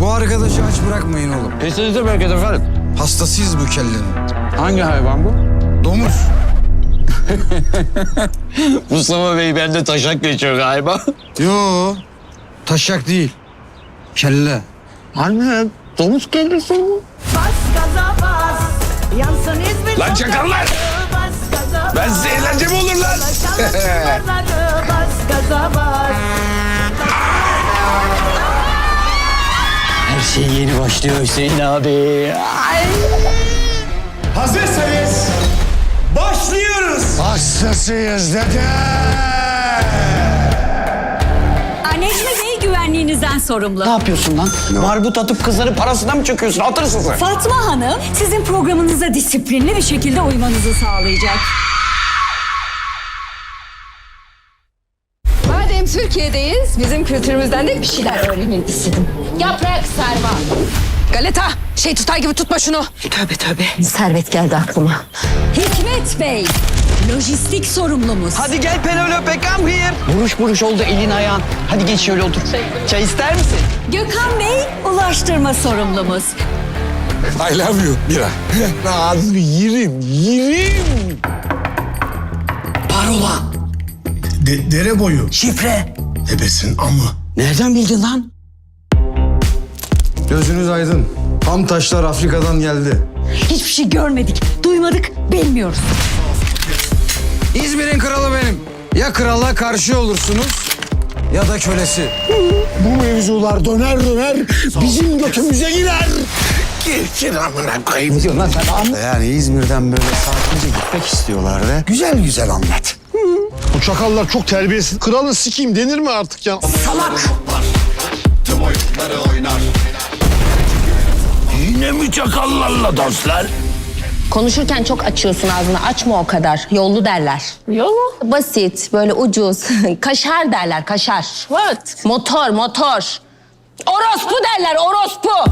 Bu arkadaşı aç bırakmayın oğlum. Kesinize bereket efendim. Hastasıyız bu kellenin. Hangi hayvan bu? Domuz. Mustafa Bey bende taşak geçiyor galiba. Yo. Taşak değil. Kelle. Anne domuz kellesi mi? Bas gaza bas. Yansın İzmir. Lan çakallar! Ben size eğlence mi olur lan? Bas gaza bas. Şey yeni başlıyor Hüseyin abi. Hazırsanız başlıyoruz. Hastasıyız dede. Necmi Bey güvenliğinizden sorumlu. Ne yapıyorsun lan? Barbut atıp kızların parasına mı çöküyorsun? Atırsın sen. Fatma Hanım sizin programınıza disiplinli bir şekilde uymanızı sağlayacak. Madem Türkiye'deyiz, bizim kültürümüzden de bir şeyler öğrenin istedim. Yaprak sarma. Galeta, şey tutar gibi tutma şunu. Tövbe tövbe. Servet geldi aklıma. Hikmet Bey lojistik sorumlumuz. Hadi gel Penelope come here. Buruş buruş oldu elin ayağın. Hadi geç şöyle otur. Çay ister misin? Gökhan Bey ulaştırma sorumlumuz. I love you. Mira. Ağzını yerim, yerim. Parola. De- dere boyu. Şifre. Ebesin amı. Nereden bildin lan? Gözünüz aydın. Tam taşlar Afrika'dan geldi. Hiçbir şey görmedik, duymadık, bilmiyoruz. İzmir'in kralı benim. Ya krala karşı olursunuz ya da kölesi. Bu mevzular döner döner bizim götümüze girer. Girsin amına koyayım. Diyor lan sen Yani İzmir'den böyle sakince gitmek istiyorlardı. Güzel güzel anlat. Bu çakallar çok terbiyesiz. Kralın sikeyim denir mi artık ya? Yine mi çakallarla danslar? Konuşurken çok açıyorsun ağzını. Açma o kadar. Yollu derler. Yolu? Basit, böyle ucuz. kaşar derler, kaşar. What? Motor, motor. Orospu derler, orospu.